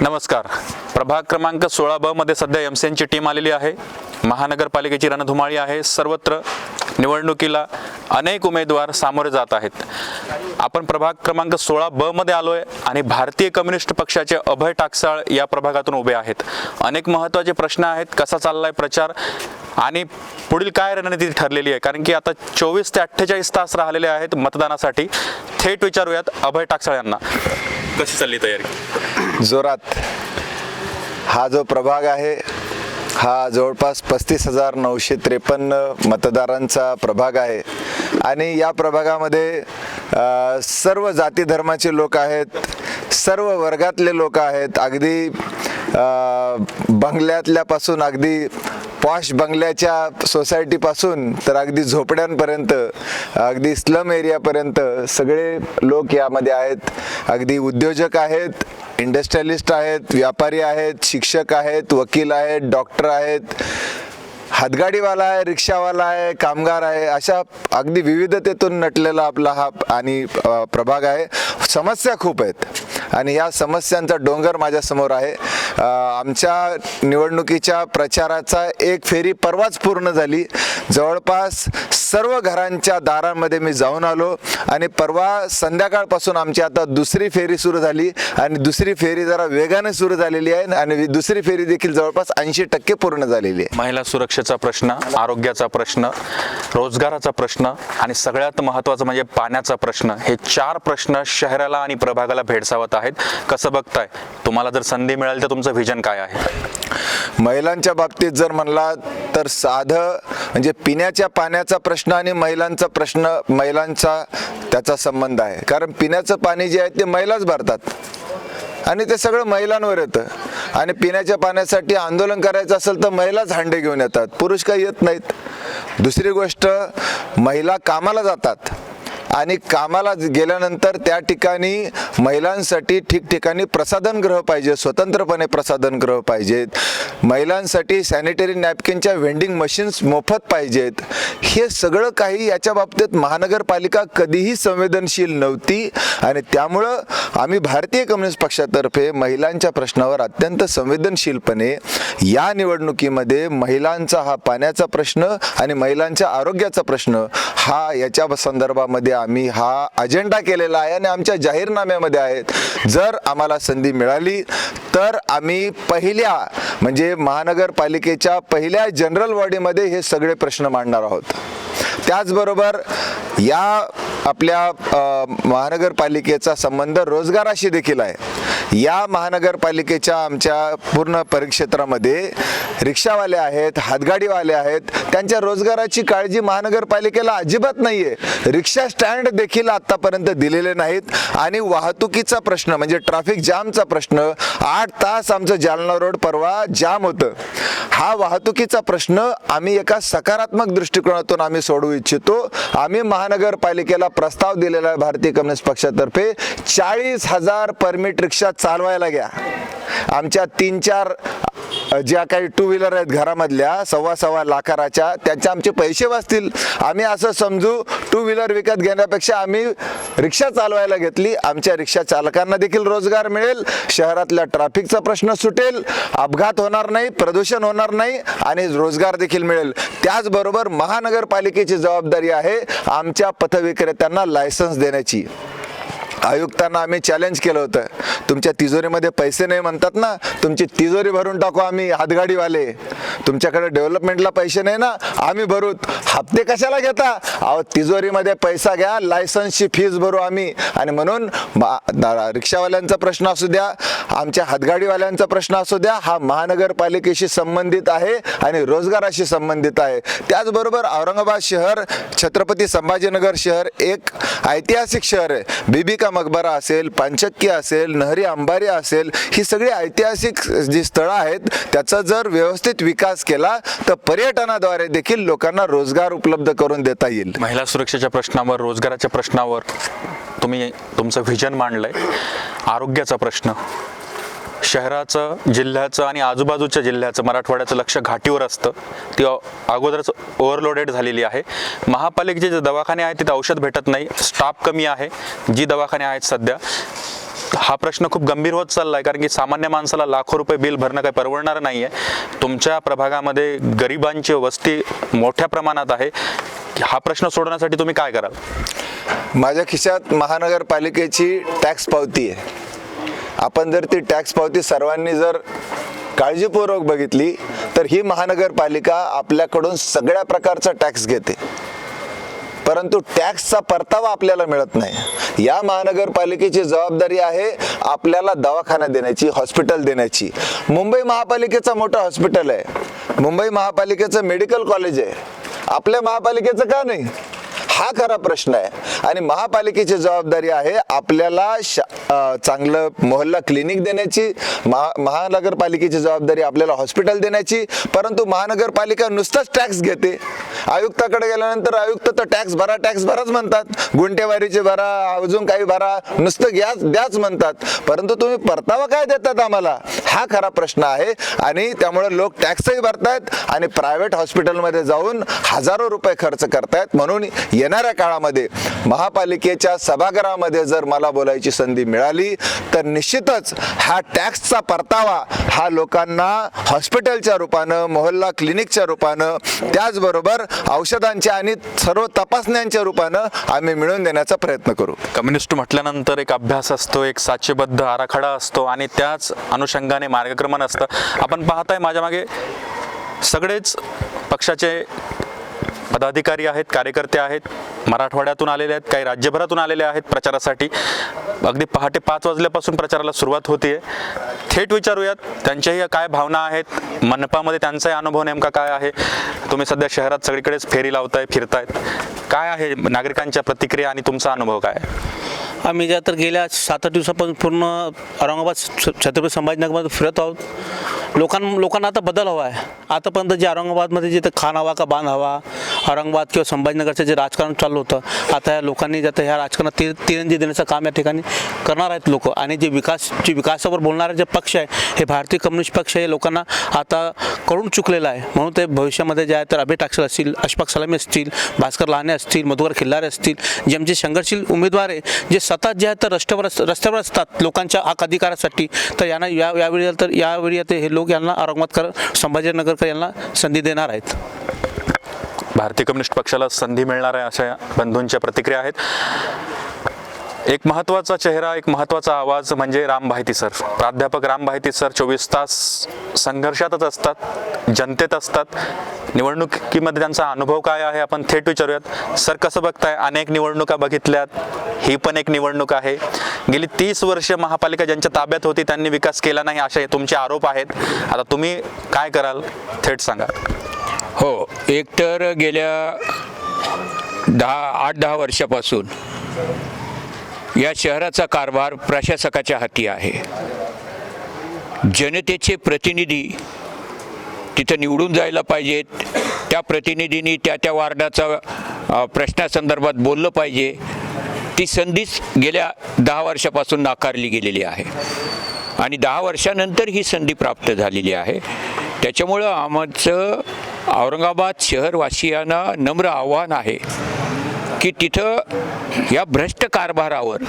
नमस्कार. प्रभाग क्रमांक सोळा ब मध्ये सध्या एम सी एनची टीम आलेली आहे. महानगरपालिकेची रणधुमाळी आहे. सर्वत्र निवडणुकीला अनेक उमेदवार सामोरे जात आहेत. आपण प्रभाग क्रमांक सोळा ब मध्ये आलोय आणि भारतीय कम्युनिस्ट पक्षाचे अभय टाकसाळ या प्रभागातून उभे आहेत. अनेक महत्त्वाचे प्रश्न आहेत. कसा चाललाय प्रचार? आणि पुढील काय रणनीती ठरलेली आहे? कारण की आता चोवीस ते अठ्ठेचाळीस तास राहिलेले आहेत मतदानासाठी. थेट विचारूयात अभय टाकसाळ यांना. कशी चालली तयारी? जोरात. हा जो प्रभाग आहे हा जवळपास पस्तीस हजार नऊशे त्रेपन्न मतदारांचा प्रभाग आहे. आणि या प्रभागामध्ये सर्व जाती धर्माचे लोक आहेत सर्व वर्गातले लोक आहेत. अगदी बंगल्यातल्यापासून अगदी पॉश बंगल्याच्या सोसायटीपासून तर अगदी झोपड्यांपर्यंत अगदी स्लम एरियापर्यंत सगळे लोक यामध्ये आहेत. अगदी उद्योजक आहेत इंडस्ट्रियलिस्ट आहेत व्यापारी आहेत शिक्षक आहेत वकील आहेत डॉक्टर आहेत हातगाडीवाला आहे रिक्षावाला आहे कामगार आहे अशा अगदी विविधतेतून नटलेला आपला हा आणि प्रभाग आहे. समस्या खूप आहेत. आणि या समस्यांचा डोंगर माझ्यासमोर आहे. आमच्या निवडणुकीच्या प्रचाराचा एक फेरी परवाच पूर्ण झाली. जवळपास सर्व घरांच्या दारांमध्ये मी जाऊन आलो आणि परवा संध्याकाळपासून आमची आता दुसरी फेरी सुरू झाली आणि दुसरी फेरी जरा वेगाने सुरू झालेली आहे आणि दुसरी फेरी देखील जवळपास ऐंशी टक्के पूर्ण झालेली आहे. महिला सुरक्षेचा प्रश्न आरोग्याचा प्रश्न रोजगाराचा प्रश्न आणि सगळ्यात महत्त्वाचं म्हणजे पाण्याचा प्रश्न हे चार प्रश्न शहराला आणि प्रभागाला भेडसावत आहेत. कसं बघताय? तुम्हाला जर संधी मिळाली तर तुमचं व्हिजन काय आहे? महिलांच्या बाबतीत जर म्हणला तर साधं म्हणजे पिण्याच्या पाण्याचा प्रश्न आणि महिलांचा प्रश्न महिलांचा त्याचा संबंध आहे. कारण पिण्याचं पाणी जे आहे ते महिलाच भरतात. आणि ते सगळं महिलांवर येतं. आणि पिण्याच्या पाण्यासाठी आंदोलन करायचं असेल तर महिलाच हांडे घेऊन येतात. पुरुष काही येत नाहीत. दुसरी गोष्ट महिला कामाला जातात. आणि कामाला गेल्यानंतर त्या ठिकाणी महिलांसाठी ठिकठिकाणी प्रसाधनगृह पाहिजे स्वतंत्रपणे प्रसाधनगृह पाहिजेत. महिलांसाठी सॅनिटरी नॅपकिनच्या व्हेंडिंग मशीन्स मोफत पाहिजेत. हे सगळं काही याच्या बाबतीत महानगरपालिका कधीही संवेदनशील नव्हती आणि त्यामुळं आम्ही भारतीय कम्युनिस्ट पक्षातर्फे महिलांच्या प्रश्नावर अत्यंत संवेदनशीलपणे या निवडणुकीमध्ये महिलांचा हा पाण्याचा प्रश्न आणि महिलांच्या आरोग्याचा प्रश्न हा याच्या संदर्भामध्ये आम्ही हा अजेंडा केलेला आहे आणि आमच्या जाहीरनाम्यामध्ये आहेत. जर आम्हाला संधी मिळाली तर आम्ही पहिल्या म्हणजे महानगरपालिकेच्या पहिल्या जनरल बॉडीमध्ये हे सगळे प्रश्न मांडणार आहोत. त्याचबरोबर या आपल्या महानगरपालिकेचा संबंध रोजगाराशी देखील आहे. या महानगरपालिकेच्या आमच्या पूर्ण परिक्षेत्रामध्ये रिक्षावाले आहेत हातगाडीवाले आहेत त्यांच्या रोजगाराची काळजी महानगरपालिकेला अजिबात नाही आहे रिक्षा स्टँड देखील आत्तापर्यंत दिलेले नाहीत. आणि वाहतुकीचा प्रश्न म्हणजे ट्रॅफिक जामचा प्रश्न आठ तास आमचं जालना रोड परवा जाम होतं. हा वाहतुकीचा प्रश्न आम्ही एका सकारात्मक दृष्टिकोनातून आम्ही सोडवू इच्छितो. आम्ही महानगरपालिकेला प्रस्ताव दिलेला आहे भारतीय कम्युनिस्ट पक्षातर्फे. चाळीस हजार परमिट रिक्षा चालवायला घ्या. आमच्या तीन चार ज्या काही टू व्हीलर आहेत घरामधल्या सव्वा सव्वा लाखाराच्या त्यांचे आमचे पैसे वाचतील. आम्ही असं समजू टू व्हीलर विकत घेण्यापेक्षा आम्ही रिक्षा चालवायला घेतली. आमच्या रिक्षा चालकांना देखील रोजगार मिळेल. शहरातल्या ट्रॅफिकचा प्रश्न सुटेल. अपघात होणार नाही प्रदूषण होणार नाही आणि रोजगार देखील मिळेल. त्याचबरोबर महानगरपालिकेची जबाबदारी आहे आमच्या पथविक्रेत्यांना लायसन्स देण्याची. आयुक्तांना आम्ही चॅलेंज केलं होतं. तुमच्या तिजोरीमध्ये पैसे नाही म्हणतात ना तुमची तिजोरी भरून टाकू आम्ही हातगाडीवाले. तुमच्याकडे डेव्हलपमेंटला पैसे नाही ना आम्ही भरू. हप्ते कशाला घेता? अहो तिजोरीमध्ये पैसा घ्या लायसन्सची फीज भरू आम्ही. आणि म्हणून रिक्षावाल्यांचा प्रश्न असू द्या आमच्या हातगाडीवाल्यांचा प्रश्न असू द्या हा महानगरपालिकेशी संबंधित आहे आणि रोजगाराशी संबंधित आहे. त्याचबरोबर औरंगाबाद शहर छत्रपती संभाजीनगर शहर एक ऐतिहासिक शहर आहे. बीबी का मकबरा असेल पांचक्की असेल नहरी अंबारी असेल ही सगळी ऐतिहासिक जी स्थळं आहेत त्याचा जर व्यवस्थित विकास केला तर पर्यटनाद्वारे देखील लोकांना रोजगार उपलब्ध करून देता येईल. महिला सुरक्षेच्या प्रश्नावर रोजगाराच्या प्रश्नावर तुम्ही तुमचं व्हिजन मांडलंय. आरोग्याचा प्रश्न. शहराचं जिल्ह्याचं आणि आजूबाजूच्या जिल्ह्याचं मराठवाड्याचं लक्ष घाटीवर असतं. ती अगोदरच ओव्हरलोडेड झालेली आहे. महापालिकेचे जे दवाखाने आहेत तिथे औषध भेटत नाही. स्टाफ कमी आहे. जी दवाखाने आहेत सध्या हा प्रश्न खूप गंभीर होत चालला आहे कारण की सामान्य माणसाला लाखो रुपये बिल भरणं काही परवडणार नाही आहे तुमच्या प्रभागामध्ये गरिबांची वस्ती मोठ्या प्रमाणात आहे. हा प्रश्न सोडवण्यासाठी तुम्ही काय कराल? माझ्या खिशात महानगरपालिकेची टॅक्स पावती आहे. आपण जर ती टॅक्स पावती सर्वांनी जर काळजीपूर्वक बघितली तर ही महानगरपालिका आपल्याकडून सगळ्या प्रकारचा टॅक्स घेते. परंतु टॅक्सचा परतावा आपल्याला मिळत नाही. या महानगरपालिकेची जबाबदारी आहे आपल्याला दवाखाना देण्याची हॉस्पिटल देण्याची. मुंबई महापालिकेचं मोठं हॉस्पिटल आहे. मुंबई महापालिकेचं मेडिकल कॉलेज आहे. आपल्या महापालिकेचं का नाही? हा खरा प्रश्न आहे. आणि महापालिकेची जबाबदारी आहे आपल्याला शा चांगलं मोहल्ला क्लिनिक देण्याची महा महानगरपालिकेची जबाबदारी आपल्याला हॉस्पिटल देण्याची परंतु महानगरपालिका नुसताच टॅक्स घेते. आयुक्ताकडे गेल्यानंतर आयुक्त तर टॅक्स भरा टॅक्स भराच म्हणतात. गुंटेवारीचे भरा अजून काही भरा नुसतं घ्या द्याच म्हणतात. परंतु तुम्ही परतावा काय देतात आम्हाला? हा खरा प्रश्न आहे. आणि त्यामुळे लोक टॅक्सही भरतायत आणि प्रायव्हेट हॉस्पिटलमध्ये जाऊन हजारो रुपये खर्च करतायत. म्हणून येणाऱ्या काळामध्ये महापालिकेच्या सभागृहामध्ये जर मला बोलायची संधी मिळाली तर निश्चितच हा टॅक्सचा परतावा हा लोकांना हॉस्पिटलच्या रूपानं मोहल्ला क्लिनिकच्या रूपानं त्याचबरोबर औषधांच्या आणि सर्व तपासण्यांच्या रूपानं आम्ही मिळवून देण्याचा प्रयत्न करू. कम्युनिस्ट म्हटल्यानंतर एक अभ्यास असतो एक साचेबद्ध आराखडा असतो आणि त्याच अनुषंगाने मार्गक्रमण असतं. आपण पाहताय माझ्या मागे सगळेच पक्षाचे पदाधिकारी आहेत कार्यकर्ते आहेत मराठवाड्यातून आलेले आहेत काही राज्यभरातून आलेले आहेत प्रचारासाठी. अगदी पहाटे पाच वाजल्यापासून प्रचाराला सुरुवात होते थेट विचारूयात त्यांच्याही काय भावना आहेत? मनपामध्ये त्यांचाही अनुभव नेमका काय आहे? तुम्ही सध्या शहरात सगळीकडेच फेरी लावताय फिरतायत. काय आहे नागरिकांच्या प्रतिक्रिया आणि तुमचा अनुभव काय आम्ही ज्या तर गेल्या सात आठ दिवसापासून पूर्ण औरंगाबाद छत्रपती संभाजीनगरमध्ये फिरत आहोत. लोकां लोकांना आता बदल हवा आहे. आतापर्यंत जे औरंगाबादमध्ये जे खान हवा का बांध हवा औरंगाबाद किंवा संभाजीनगरचं जे राजकारण चाललं होतं आता या लोकांनी जातं ह्या राजकारणात तिर तिरंजी देण्याचं काम या ठिकाणी करणार आहेत लोक. आणि जे विकास जे विकासावर बोलणारे जे पक्ष आहे हे भारतीय कम्युनिस्ट पक्ष हे लोकांना आता कळून चुकलेलं आहे. म्हणून ते भविष्यामध्ये जे आहे तर अभय टाक्षर असतील अशफाक सलामी असतील भास्कर लहाने असतील मधुकर खिल्लारे असतील जे आमचे संघर्षशील उमेदवार आहे जे सतत जे आहे तर रस्त्यावर रस्त्यावर असतात लोकांच्या हक अधिकारासाठी तर यांना या यावेळी तर यावेळी आता हे लोक यांना औरंगाबादकर संभाजीनगरकर यांना संधी देणार आहेत. भारतीय कम्युनिस्ट पक्षाला संधी मिळणार आहे अशा बंधूंच्या प्रतिक्रिया आहेत. एक महत्त्वाचा चेहरा एक महत्त्वाचा आवाज म्हणजे राम भायती सर. प्राध्यापक राम भायती सर चोवीस तास संघर्षातच असतात जनतेत असतात. निवडणुकीमध्ये त्यांचा अनुभव काय आहे आपण थेट विचारूयात. सर कसं बघताय? अनेक निवडणुका बघितल्यात ही पण एक निवडणूक आहे. गेली तीस वर्ष महापालिका ज्यांच्या ताब्यात होती त्यांनी विकास केला नाही असे तुमचे आरोप आहेत. आता तुम्ही काय कराल? थेट सांगा. हो एकतर गेल्या दहा आठ दहा वर्षापासून या शहराचा कारभार प्रशासकाच्या हाती आहे. जनतेचे प्रतिनिधी तिथं निवडून जायला पाहिजेत. त्या प्रतिनिधींनी त्या त्या वार्डाचा प्रश्नासंदर्भात बोललं पाहिजे. ती संधीच गेल्या दहा वर्षापासून नाकारली गेलेली आहे. आणि दहा वर्षानंतर ही संधी प्राप्त झालेली आहे. त्याच्यामुळं आमचं औरंगाबाद शहरवासियांना नम्र आव्हान आहे की तिथं या भ्रष्ट कारभारावर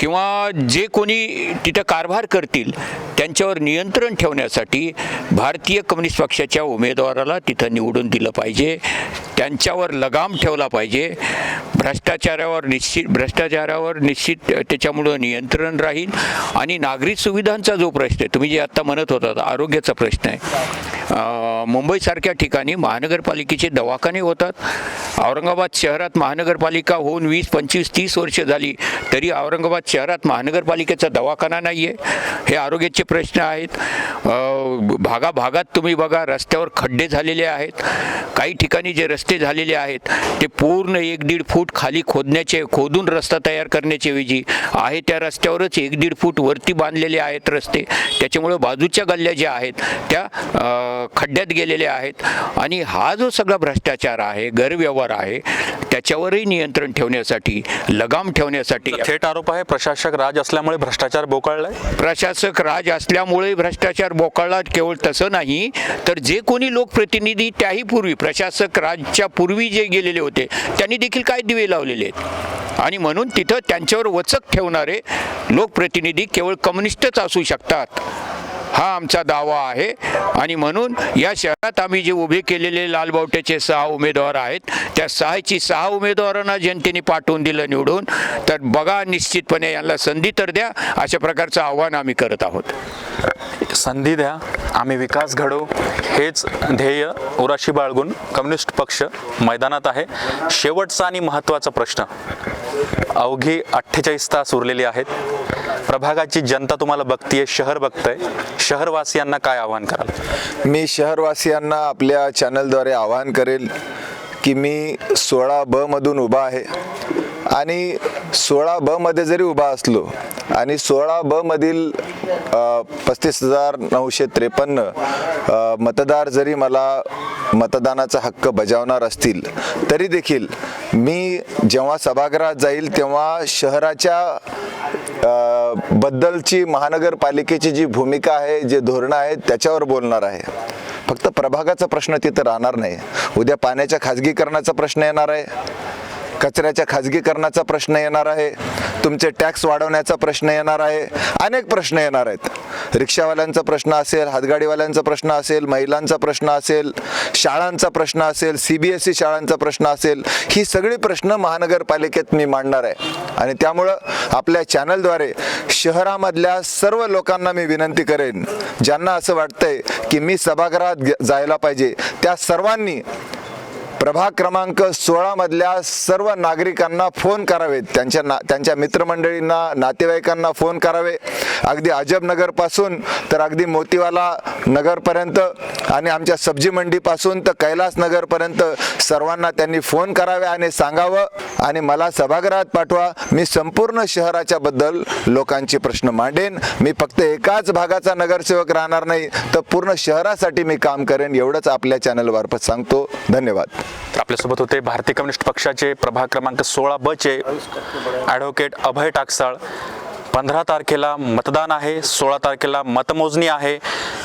किंवा जे कोणी तिथं कारभार करतील त्यांच्यावर नियंत्रण ठेवण्यासाठी भारतीय कम्युनिस्ट पक्षाच्या उमेदवाराला तिथं निवडून दिलं पाहिजे. त्यांच्यावर लगाम ठेवला पाहिजे. भ्रष्टाचारावर निश्चित भ्रष्टाचारावर निश्चित त्याच्यामुळं नियंत्रण राहील. आणि नागरी सुविधांचा जो प्रश्न आहे तुम्ही जे आत्ता म्हणत होता आरोग्याचा प्रश्न आहे. मुंबईसारख्या ठिकाणी महानगरपालिकेचे दवाखाने होतात. औरंगाबाद शहरात महानगरपालिका होऊन वीस पंचवीस तीस वर्ष झाली तरी औरंगाबाद शहरात महानगरपालिकेचा दवाखाना नाही आहे हे आरोग्याचे प्रश्न आहेत. भागाभागात तुम्ही बघा रस्त्यावर खड्डे झालेले आहेत. काही ठिकाणी जे रस्ते झालेले आहेत ते पूर्ण एक दीड फूट खाली खोदण्याचे खोदून रस्ता तयार करण्याच्या ऐवजी आहे. त्या रस्त्यावरच एक दीड फूट वरती बांधलेले आहेत रस्ते. त्याच्यामुळं बाजूच्या गल्ल्या ज्या आहेत त्या खड्ड्यात गेलेल्या आहेत. आणि हा जो सगळा भ्रष्टाचार आहे गैरव्यवहार आहे त्याच्यावरही नियंत्रण ठेवण्यासाठी लगाम ठेवण्यासाठी थेट आरोप आहे प्रशासक राज असल्यामुळे भ्रष्टाचार बोकळलाय? प्रशासक राज असल्यामुळे भ्रष्टाचार बोकाळला केवळ तसं नाही तर जे कोणी लोकप्रतिनिधी त्याही पूर्वी प्रशासक राजच्या पूर्वी जे गेलेले होते त्यांनी देखील काय दिवे लावलेले आहेत? आणि म्हणून तिथं त्यांच्यावर वचक ठेवणारे लोकप्रतिनिधी केवळ कम्युनिस्टच असू शकतात. हा आमचा दावा आहे. आणि म्हणून या शहरात आम्ही जे उभे केलेले लालबावट्याचे सहा उमेदवार आहेत त्या सहाची सहा उमेदवारांना जनतेने पाठवून दिलं निवडून. तर बघा निश्चितपणे यांना संधी तर द्या. अशा प्रकारचं आव्हान आम्ही करत आहोत. संधी द्या. आम्ही विकास घडवू हेच ध्येय उराशी बाळगून कम्युनिस्ट पक्ष मैदानात आहे. शेवटचा आणि महत्त्वाचा प्रश्न. अवघी अठ्ठेचाळीस तास उरलेले आहेत. प्रभागाची जनता तुम्हाला बघतीये शहर बघतंय. शहरवासियांना काय आवाहन कराल? मी शहरवासियांना आपल्या चॅनलद्वारे आवाहन करेल की मी सोळा ब मधून उभा आहे. आणि सोळा ब मध्ये जरी उभा असलो आणि सोळा ब मधील पस्तीस हजार नऊशे त्रेपन्न मतदार जरी मला मतदानाचा हक्क बजावणार असतील तरी देखील मी जेव्हा सभागृहात जाईल तेव्हा शहराच्या बद्दलची महानगरपालिकेची जी भूमिका आहे जे धोरणं आहेत त्याच्यावर बोलणार आहे. फक्त प्रभागाचा प्रश्न तिथं राहणार नाही. उद्या पाण्याच्या खाजगीकरणाचा प्रश्न येणार आहे. कचऱ्याच्या खाजगीकरणाचा प्रश्न येणार आहे तुमचे टॅक्स वाढवण्याचा प्रश्न येणार आहे अनेक प्रश्न येणार आहेत. रिक्षावाल्यांचा प्रश्न असेल हातगाडीवाल्यांचा प्रश्न असेल महिलांचा प्रश्न असेल शाळांचा प्रश्न असेल सी बी एस ई शाळांचा प्रश्न असेल ही सगळी प्रश्न महानगरपालिकेत मी मांडणार आहे. आणि त्यामुळं आपल्या चॅनलद्वारे शहरामधल्या सर्व लोकांना मी विनंती करेन ज्यांना असं वाटतंय की मी सभागृहात जायला पाहिजे त्या सर्वांनी प्रभाग क्रमांक सोळा मधल्या सर्व नागरिकांना फोन करावेत. त्यांच्या ना त्यांच्या मित्रमंडळींना नातेवाईकांना फोन करावे. अगदी अजबनगरपासून तर अगदी मोतीवाला नगरपर्यंत आणि आमच्या सब्जी मंडीपासून तर कैलास नगरपर्यंत सर्वांना त्यांनी फोन करावे आणि सांगावं आणि मला सभागृहात पाठवा. मी संपूर्ण शहराच्या बद्दल लोकांचे प्रश्न मांडेन. मी फक्त एकाच भागाचा नगरसेवक राहणार नाही तर पूर्ण शहरासाठी मी काम करेन एवढंच आपल्या चॅनलमार्फत सांगतो. धन्यवाद. तर आपल्यासोबत होते भारतीय कम्युनिस्ट पक्षाचे प्रभाग क्रमांक सोळा ब चे ॲडव्होकेट अभय टाकसाळ. पंधरा तारखेला मतदान आहे सोळा तारखेला मतमोजणी आहे.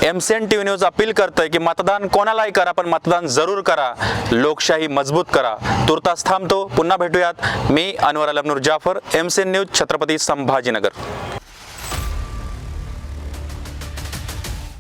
M C N T V news appeal करतंय की मतदान कोणालाही करा पण मतदान जरूर करा. लोकशाही मजबूत करा. तुर्तास थांबतो. पुन्हा भेटूयात. मी Anwar Almanoor Jafar M C N news Chhatrapati Sambhajinagar.